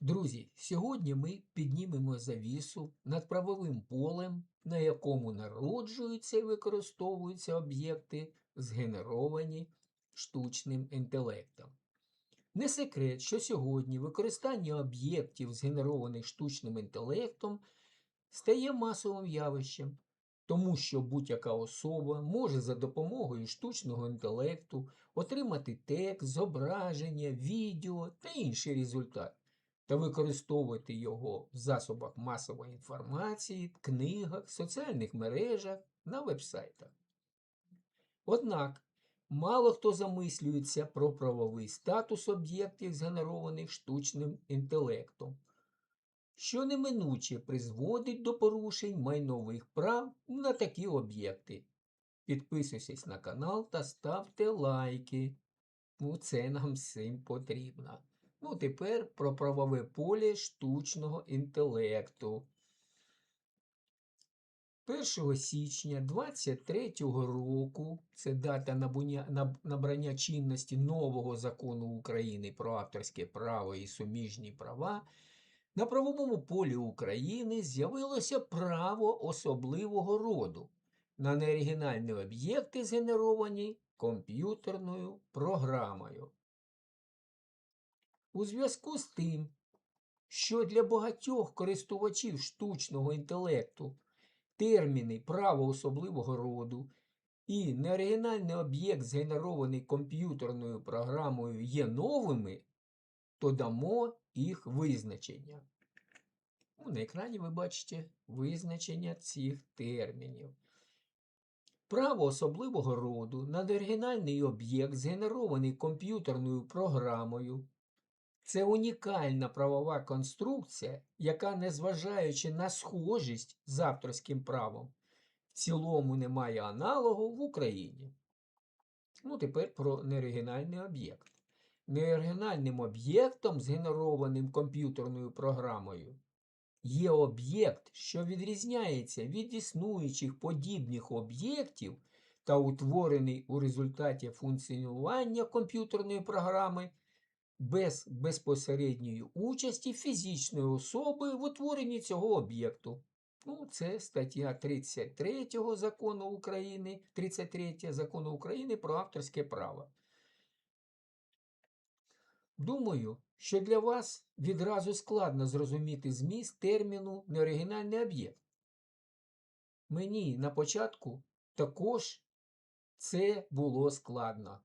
Друзі, сьогодні ми піднімемо завісу над правовим полем, на якому народжуються і використовуються об'єкти, згенеровані штучним інтелектом. Не секрет, що сьогодні використання об'єктів, згенерованих штучним інтелектом, стає масовим явищем, тому що будь-яка особа може за допомогою штучного інтелекту отримати текст, зображення, відео та інший результат та використовувати його в засобах масової інформації, книгах, соціальних мережах, на вебсайтах. Однак мало хто замислюється про правовий статус об'єктів, згенерованих штучним інтелектом, що неминуче призводить до порушень майнових прав на такі об'єкти. Підписуйтесь на канал та ставте лайки. Це нам всім потрібно. Ну, тепер про правове поле штучного інтелекту. 1 січня 23 року, це дата набрання чинності нового закону України про авторське право і суміжні права, на правовому полі України з'явилося право особливого роду на неоригінальні об'єкти, згенеровані комп'ютерною програмою. У зв'язку з тим, що для багатьох користувачів штучного інтелекту терміни право особливого роду і неоригінальний об'єкт, згенерований комп'ютерною програмою, є новими, то дамо їх визначення. Ну, На екрані ви бачите визначення цих термінів. Право особливого роду на оригінальний об'єкт, згенерований комп'ютерною програмою, це унікальна правова конструкція, яка, незважаючи на схожість з авторським правом, в цілому не має аналогу в Україні. Ну, тепер про неоригінальний об'єкт. Неоригінальним об'єктом, згенерованим комп'ютерною програмою, є об'єкт, що відрізняється від існуючих подібних об'єктів та утворений у результаті функціонування комп'ютерної програми без безпосередньої участі фізичної особи в утворенні цього об'єкту. Ну, це стаття 33 закону України, 33 закону України про авторське право. Думаю, що для вас відразу складно зрозуміти зміст терміну неоригінальний об'єкт. Мені на початку також це було складно.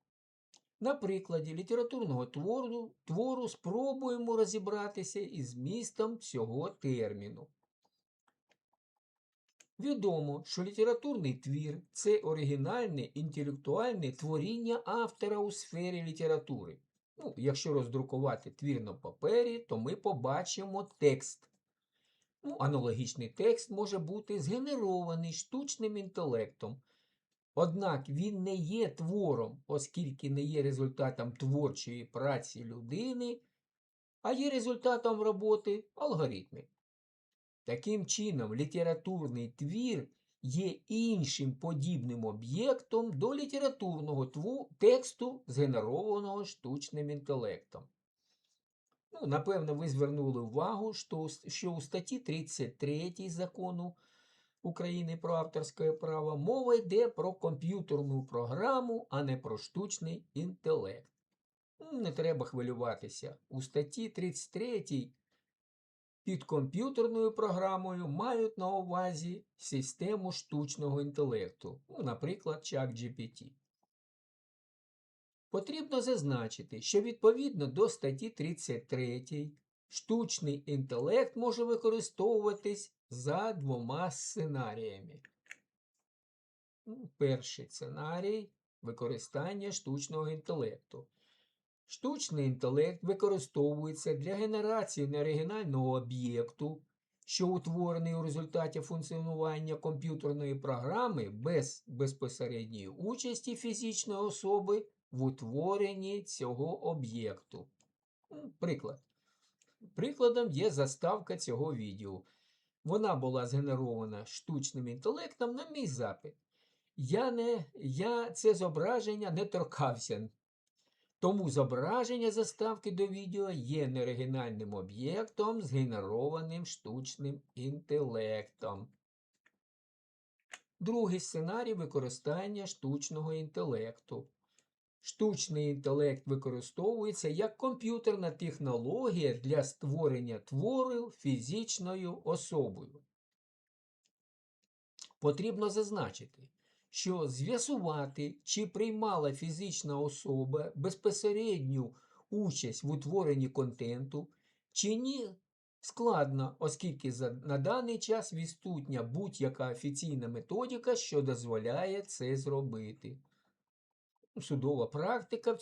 На прикладі літературного твору, твору спробуємо розібратися із змістом цього терміну. Відомо, що літературний твір це оригінальне інтелектуальне творіння автора у сфері літератури. Ну, якщо роздрукувати твір на папері, то ми побачимо текст. Ну, аналогічний текст може бути згенерований штучним інтелектом. Однак він не є твором, оскільки не є результатом творчої праці людини, а є результатом роботи алгоритмів. Таким чином, літературний твір є іншим подібним об'єктом до літературного тексту, згенерованого штучним інтелектом. Ну, напевно, ви звернули увагу, що у статті 33 закону України про авторське право мова йде про комп'ютерну програму, а не про штучний інтелект. Не треба хвилюватися. У статті 33 під комп'ютерною програмою мають на увазі систему штучного інтелекту, ну, наприклад, ChatGPT. Потрібно зазначити, що відповідно до статті 33 штучний інтелект може використовуватись за двома сценаріями. Ну, Перший сценарій використання штучного інтелекту. Штучний інтелект використовується для генерації неоригінального об'єкту, що утворений у результаті функціонування комп'ютерної програми без безпосередньої участі фізичної особи в утворенні цього об'єкту. Ну, Приклад. Прикладом є заставка цього відео. Вона була згенерована штучним інтелектом на мій запит. Я, не, я це зображення не торкався. Тому зображення заставки до відео є неоригінальним об'єктом, згенерованим штучним інтелектом. Другий сценарій використання штучного інтелекту. Штучний інтелект використовується як комп'ютерна технологія для створення творів фізичною особою. Потрібно зазначити, що з'ясувати, чи приймала фізична особа безпосередню участь в утворенні контенту, чи ні, складно, оскільки на даний час відсутня будь-яка офіційна методика, що дозволяє це зробити. Судова практика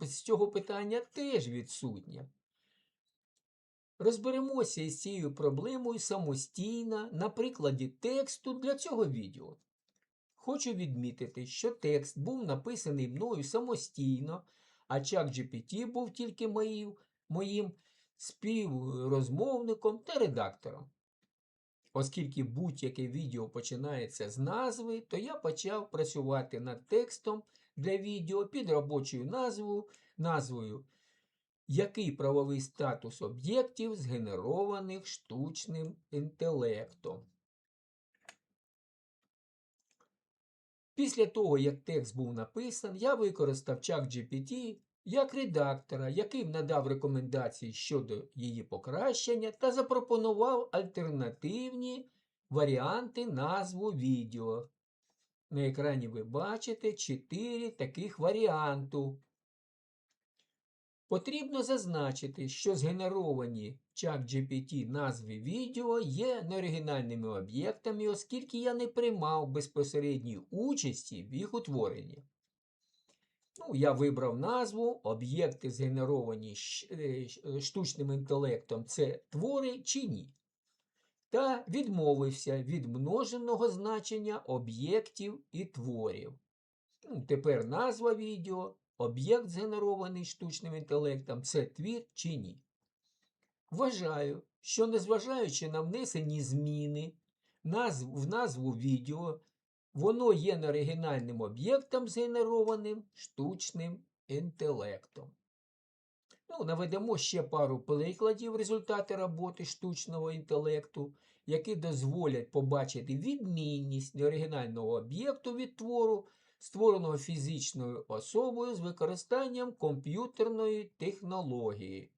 з цього питання теж відсутня. Розберемося із цією проблемою самостійно на прикладі тексту для цього відео. Хочу відмітити, що текст був написаний мною самостійно, а ChatGPT був тільки моїм, моїм співрозмовником та редактором. Оскільки будь-яке відео починається з назви, то я почав працювати над текстом для відео під робочою назвою, назвою Який правовий статус об'єктів згенерованих штучним інтелектом? Після того, як текст був написан, я використав ChatGPT як редактора, який надав рекомендації щодо її покращення та запропонував альтернативні варіанти назву відео. На екрані ви бачите 4 таких варіанту. Потрібно зазначити, що згенеровані ChatGPT назви відео є неоригінальними об'єктами, оскільки я не приймав безпосередньої участі в їх утворенні. Ну, я вибрав назву об'єкти, згенеровані е, штучним інтелектом, це твори чи ні. Та відмовився від множеного значення об'єктів і творів. Ну, тепер назва відео, об'єкт, згенерований штучним інтелектом, це твір чи ні. Вважаю, що незважаючи на внесені зміни в назву відео, воно є неоригінальним об'єктом, згенерованим штучним інтелектом. Ну, наведемо ще пару прикладів результати роботи штучного інтелекту, які дозволять побачити відмінність неоригінального об'єкту від твору, створеного фізичною особою з використанням комп'ютерної технології.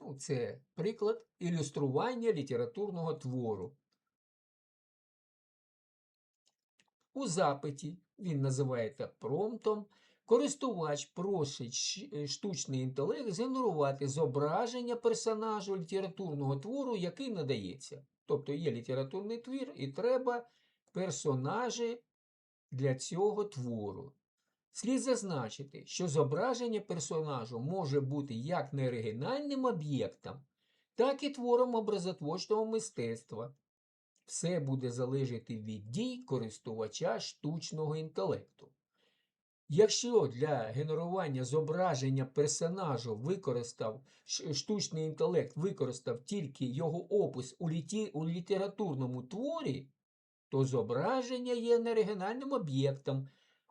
Ну, Це приклад ілюстрування літературного твору. У запиті він називається промптом. Користувач просить е, штучний інтелект згенерувати зображення персонажу літературного твору, який надається. Тобто є літературний твір, і треба персонажі для цього твору. Слід зазначити, що зображення персонажу може бути як неоригінальним об'єктом, так і твором образотворчого мистецтва. Все буде залежати від дій користувача штучного інтелекту. Якщо для генерування зображення персонажу використав штучний інтелект використав тільки його опис у, літі, у літературному творі, то зображення є неоригінальним об'єктом,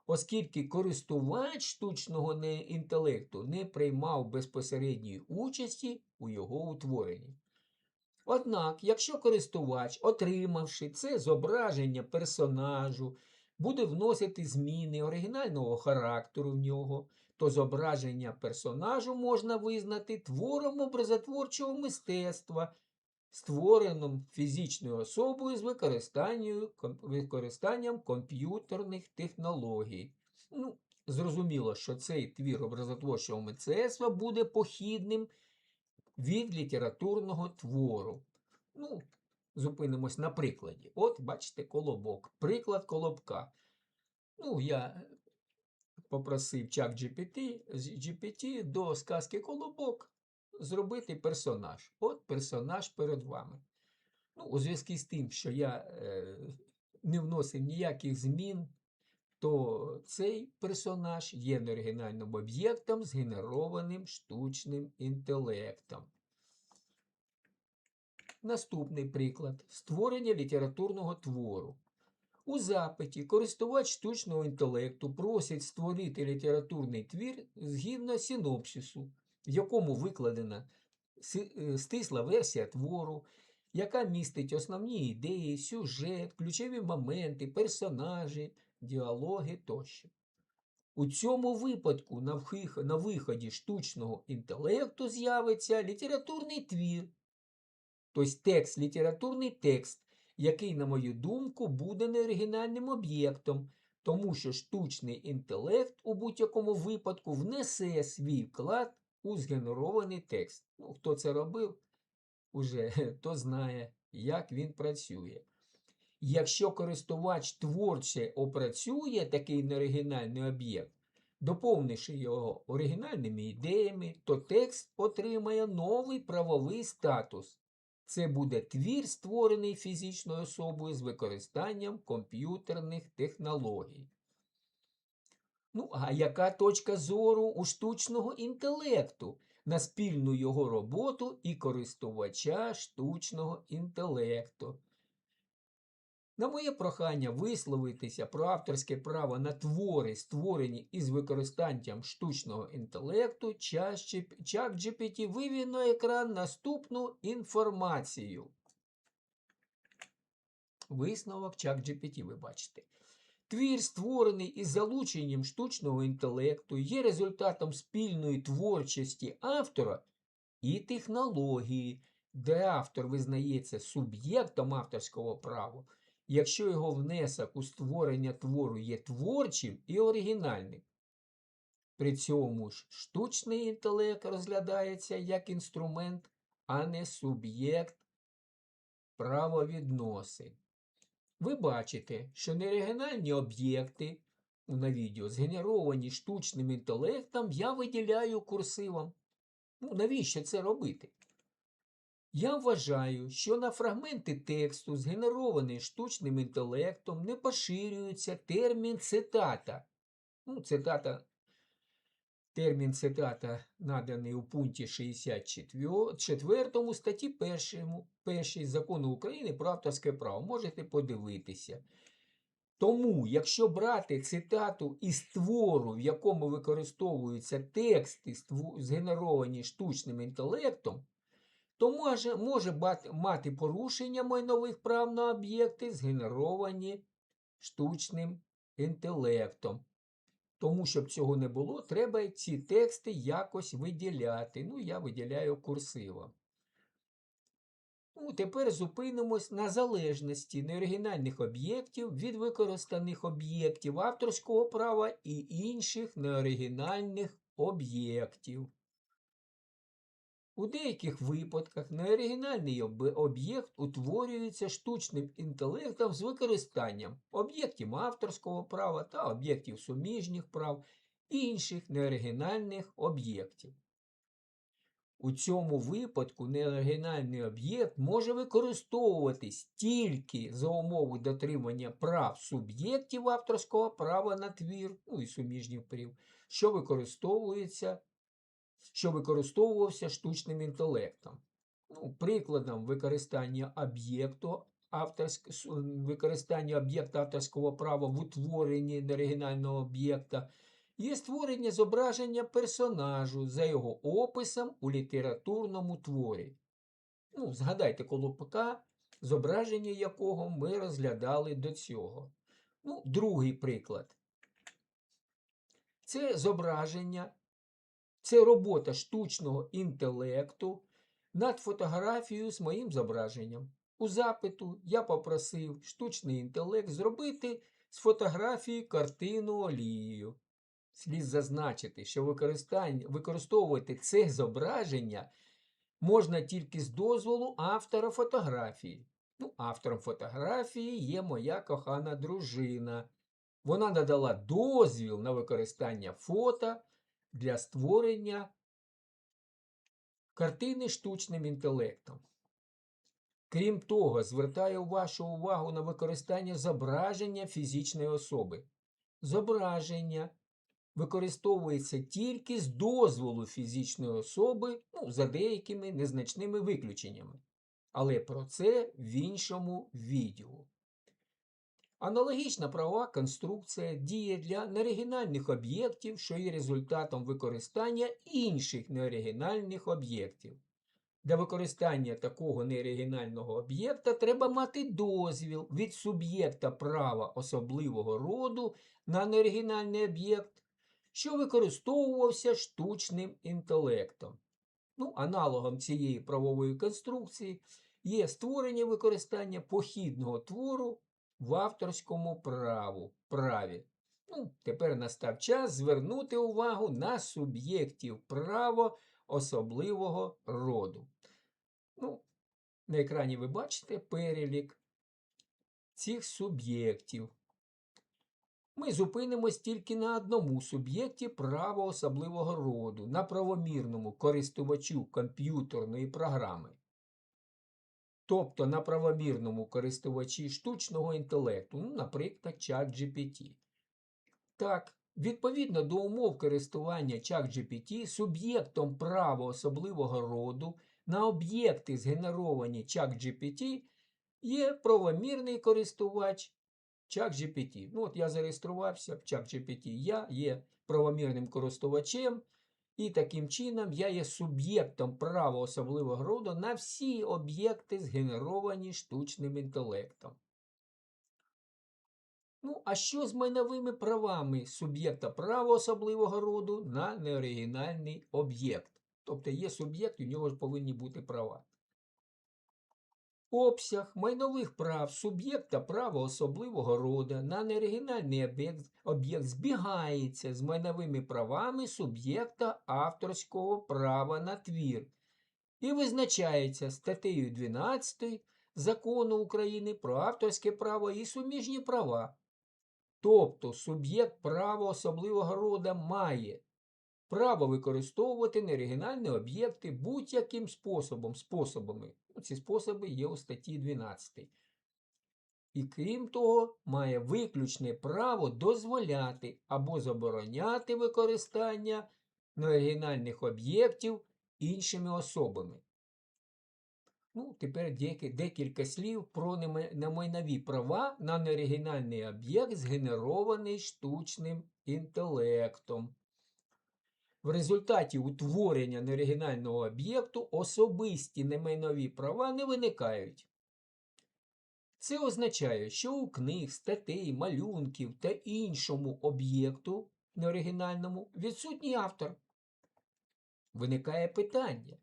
оскільки користувач штучного інтелекту не приймав безпосередньої участі у його утворенні. Однак, якщо користувач, отримавши це зображення персонажу, буде вносити зміни оригінального характеру в нього, то зображення персонажу можна визнати твором образотворчого мистецтва, створеним фізичною особою з використанням, комп'ютерних технологій. Ну, зрозуміло, що цей твір образотворчого мистецтва буде похідним від літературного твору. Ну, зупинимось на прикладі. От, бачите, колобок. Приклад колобка. Ну, я попросив чат GPT, GPT до сказки Колобок зробити персонаж. От персонаж перед вами. Ну, у зв'язку з тим, що я е, не вносив ніяких змін, то цей персонаж є неоригінальним об'єктом, згенерованим штучним інтелектом. Наступний приклад створення літературного твору. У запиті користувач штучного інтелекту просить створити літературний твір згідно синопсису, в якому викладена е, стисла версія твору, яка містить основні ідеї, сюжет, ключові моменти, персонажі, діалоги тощо. У цьому випадку на виході штучного інтелекту з'явиться літературний твір, тобто текст, літературний текст, який, на мою думку, буде неоригінальним об'єктом, тому що штучний інтелект у будь-якому випадку внесе свій вклад у згенерований текст. Ну, хто це робив, уже то знає, як він працює. Якщо користувач творче опрацює такий неоригінальний об'єкт, доповнивши його оригінальними ідеями, то текст отримає новий правовий статус. Це буде твір, створений фізичною особою з використанням комп'ютерних технологій. Ну, а яка точка зору у штучного інтелекту на спільну його роботу і користувача штучного інтелекту? На моє прохання висловитися про авторське право на твори, створені із використанням штучного інтелекту, ChatGPT вивів на екран наступну інформацію. Висновок ChatGPT ви бачите. Твір, створений із залученням штучного інтелекту, є результатом спільної творчості автора і технології, де автор визнається суб'єктом авторського права, якщо його внесок у створення твору є творчим і оригінальним. При цьому ж штучний інтелект розглядається як інструмент, а не суб'єкт правовідносин. Ви бачите, що неоригінальні об'єкти на відео згенеровані штучним інтелектом, я виділяю курсивом. Ну, навіщо це робити? Я вважаю, що на фрагменти тексту, згенерований штучним інтелектом, не поширюється термін цитата. Ну, цитата, термін цитата наданий у пункті 64 статті 1, 1 закону України про авторське право. Можете подивитися. Тому, якщо брати цитату із твору, в якому використовуються тексти, згенеровані штучним інтелектом, то може, може мати порушення майнових прав на об'єкти, згенеровані штучним інтелектом. Тому, щоб цього не було, треба ці тексти якось виділяти. Ну, я виділяю курсивом. Ну, тепер зупинимось на залежності неоригінальних об'єктів від використаних об'єктів авторського права і інших неоригінальних об'єктів. У деяких випадках неоригінальний об'єкт утворюється штучним інтелектом з використанням об'єктів авторського права та об'єктів суміжніх прав і інших неоригінальних об'єктів. У цьому випадку неоригінальний об'єкт може використовуватись тільки за умови дотримання прав суб'єктів авторського права на твір, ну і суміжніх прав, що використовується що використовувався штучним інтелектом. Ну, прикладом використання об'єкту використання об'єкта авторського права в утворенні неоригінального об'єкта є створення зображення персонажу за його описом у літературному творі. Ну, згадайте колобка, зображення якого ми розглядали до цього. Ну, другий приклад. Це зображення це робота штучного інтелекту над фотографією з моїм зображенням. У запиту я попросив штучний інтелект зробити з фотографії картину олією. Слід зазначити, що використовувати це зображення можна тільки з дозволу автора фотографії. Ну, автором фотографії є моя кохана дружина. Вона надала дозвіл на використання фото для створення картини штучним інтелектом. Крім того, звертаю вашу увагу на використання зображення фізичної особи. Зображення використовується тільки з дозволу фізичної особи, ну, за деякими незначними виключеннями. Але про це в іншому відео. Аналогічна правова конструкція діє для неоригінальних об'єктів, що є результатом використання інших неоригінальних об'єктів. Для використання такого неоригінального об'єкта треба мати дозвіл від суб'єкта права особливого роду на неоригінальний об'єкт, що використовувався штучним інтелектом. Ну, аналогом цієї правової конструкції є створення використання похідного твору в авторському праву, праві. Ну, тепер настав час звернути увагу на суб'єктів права особливого роду. Ну, на екрані ви бачите перелік цих суб'єктів. Ми зупинимось тільки на одному суб'єкті права особливого роду, на правомірному користувачу комп'ютерної програми. Тобто на правомірному користувачі штучного інтелекту, ну, наприклад, ChatGPT. Так, відповідно до умов користування ChatGPT, суб'єктом права особливого роду на об'єкти, згенеровані ChatGPT, є правомірний користувач ChatGPT. Ну, от я зареєструвався в ChatGPT. Я є правомірним користувачем, і таким чином я є суб'єктом права особливого роду на всі об'єкти, згенеровані штучним інтелектом. Ну, а що з майновими правами суб'єкта права особливого роду на неоригінальний об'єкт? Тобто є суб'єкт, у нього ж повинні бути права. Обсяг майнових прав суб'єкта права особливого роду на неоригінальний об'єкт об'єкт збігається з майновими правами суб'єкта авторського права на твір і визначається статтею 12 Закону України про авторське право і суміжні права. Тобто суб'єкт права особливого роду має право використовувати неоригінальні об'єкти будь-яким способом, способами. Ну, Ці способи є у статті 12. І крім того, має виключне право дозволяти або забороняти використання неоригінальних об'єктів іншими особами. Ну, тепер декілька слів про немайнові права на неоригінальний об'єкт, згенерований штучним інтелектом. В результаті утворення неоригінального об'єкту особисті немайнові права не виникають. Це означає, що у книг, статей, малюнків та іншому об'єкту неоригінальному відсутній автор. Виникає питання,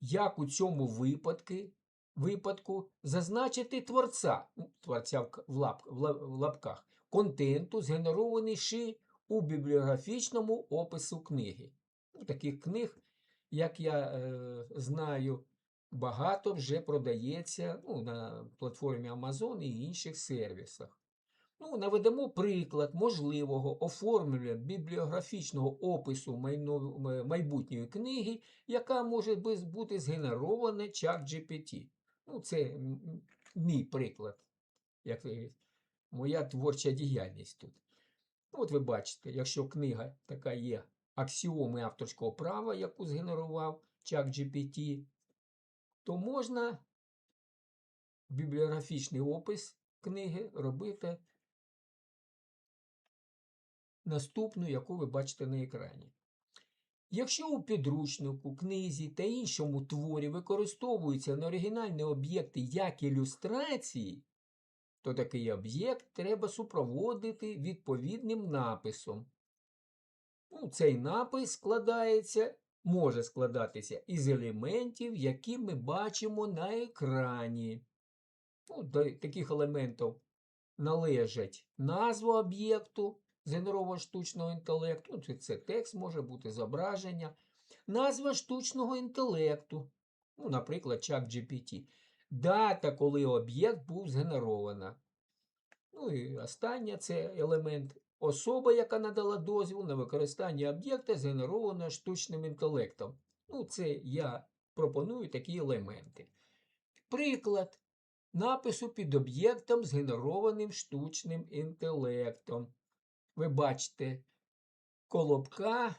як у цьому випадку, випадку зазначити творця, творця в, лап, в лапках, контенту, згенерований ши у бібліографічному опису книги. Ну, таких книг, як я е, знаю, багато вже продається ну, на платформі Amazon і інших сервісах. Ну, наведемо приклад можливого оформлення бібліографічного опису майно- майбутньої книги, яка може бути згенерована ChatGPT. Ну, це мій приклад, як е, моя творча діяльність тут. Ну, От ви бачите, якщо книга така є аксіоми авторського права, яку згенерував ChatGPT, то можна бібліографічний опис книги робити наступну, яку ви бачите на екрані. Якщо у підручнику, книзі та іншому творі використовуються неоригінальні об'єкти як ілюстрації, то такий об'єкт треба супроводити відповідним написом. Ну, цей напис складається, може складатися із елементів, які ми бачимо на екрані. Ну, до таких елементів належать назва об'єкту, згенерованого штучного інтелекту, ну, це, текст може бути зображення, назва штучного інтелекту, ну, наприклад, ChatGPT, дата, коли об'єкт був згенерована. Ну і останнє це елемент особа, яка надала дозвіл на використання об'єкта, згенерованого штучним інтелектом. Ну, це я пропоную такі елементи. Приклад напису під об'єктом, згенерованим штучним інтелектом. Ви бачите колобка,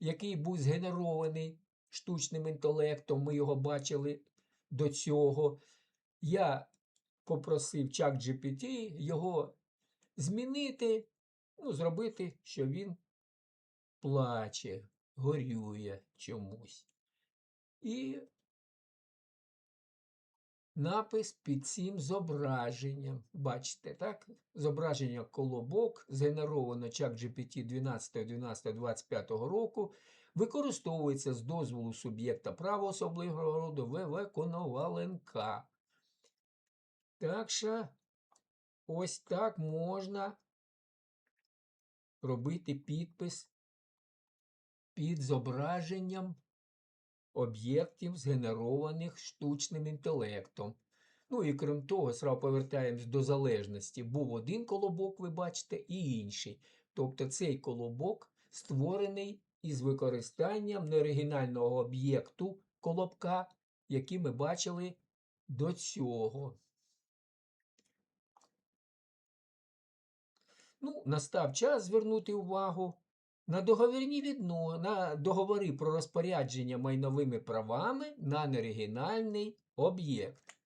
який був згенерований штучним інтелектом. Ми його бачили до цього. Я попросив чак GPT його змінити, ну, зробити, що він плаче, горює чомусь. І напис під цим зображенням. Бачите, так? Зображення колобок, згенеровано чак GPT 12.12.25 року, використовується з дозволу суб'єкта права особливого роду ВВ Коноваленка. Так що ось так можна робити підпис під зображенням об'єктів, згенерованих штучним інтелектом. Ну і крім того, сразу повертаємось до залежності. Був один колобок, ви бачите, і інший. Тобто цей колобок створений із використанням неоригінального об'єкту колобка, який ми бачили до цього. Ну, настав час звернути увагу на договірні відно... на договори про розпорядження майновими правами на неоригінальний об'єкт.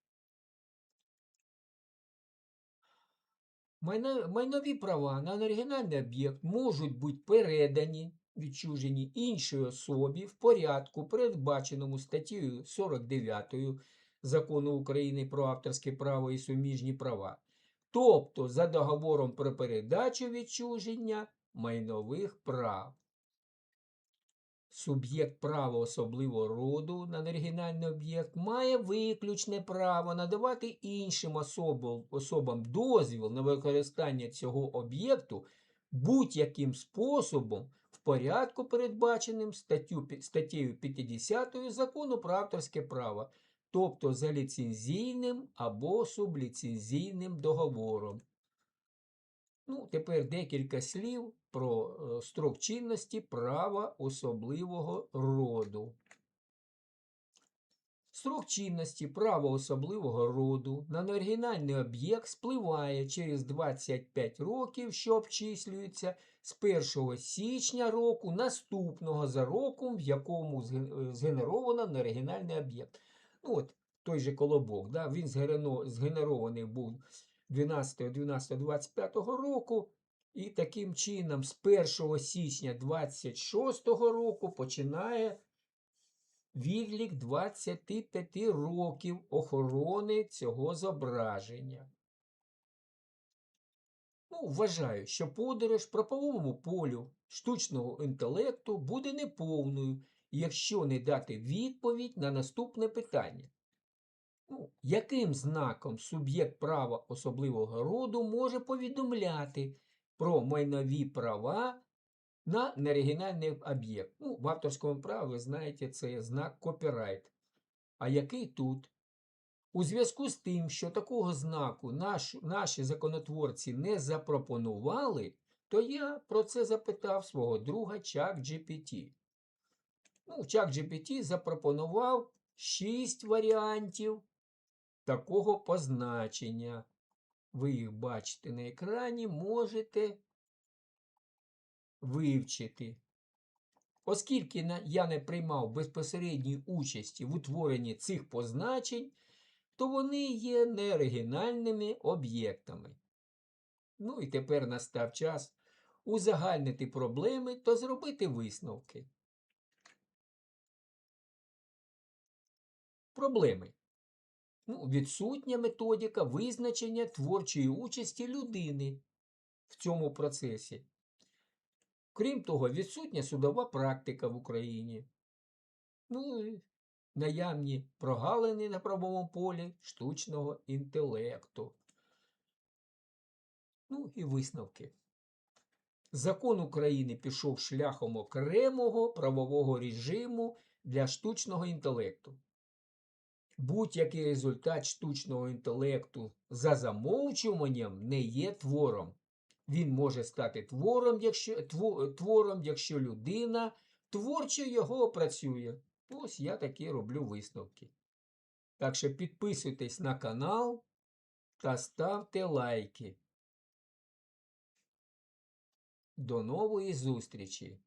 Майно... Майнові права на неоригінальний об'єкт можуть бути передані, відчужені іншій особі в порядку, передбаченому статтею 49 Закону України про авторське право і суміжні права. Тобто за договором про передачу відчуження майнових прав. Суб'єкт права особливого роду на неоригінальний об'єкт має виключне право надавати іншим особам, особам дозвіл на використання цього об'єкту будь-яким способом порядку, передбаченим статтю, статтею 50 закону про авторське право, тобто за ліцензійним або субліцензійним договором. Ну, тепер декілька слів про е, строк чинності права особливого роду. Строк чинності права особливого роду на неоригінальний об'єкт спливає через 25 років, що обчислюється з 1 січня року наступного за роком, в якому згенеровано неоригінальний об'єкт. Ну, от той же колобок, да, він згенерований був 12.12.25 року. І таким чином з 1 січня 26 року починає відлік 25 років охорони цього зображення. Ну, вважаю, що подорож по правовому полю штучного інтелекту буде неповною, якщо не дати відповідь на наступне питання. Ну, яким знаком суб'єкт права особливого роду може повідомляти про майнові права на неоригінальний об'єкт? Ну, в авторському праві, ви знаєте, це знак копірайт. А який тут? У зв'язку з тим, що такого знаку наш, наші законотворці не запропонували, то я про це запитав свого друга Чак GPT. Ну, Чак GPT запропонував шість варіантів такого позначення. Ви їх бачите на екрані, можете вивчити. Оскільки я не приймав безпосередньої участі в утворенні цих позначень, то вони є неоригінальними об'єктами. Ну і тепер настав час узагальнити проблеми та зробити висновки. Проблеми. Ну, відсутня методика визначення творчої участі людини в цьому процесі. Крім того, відсутня судова практика в Україні. Ну, наявні прогалини на правовому полі штучного інтелекту. Ну і висновки. Закон України пішов шляхом окремого правового режиму для штучного інтелекту. Будь-який результат штучного інтелекту за замовчуванням не є твором. Він може стати твором, якщо, твором, якщо людина творчо його опрацює. Ось я такі роблю висновки. Так що підписуйтесь на канал та ставте лайки. До нової зустрічі!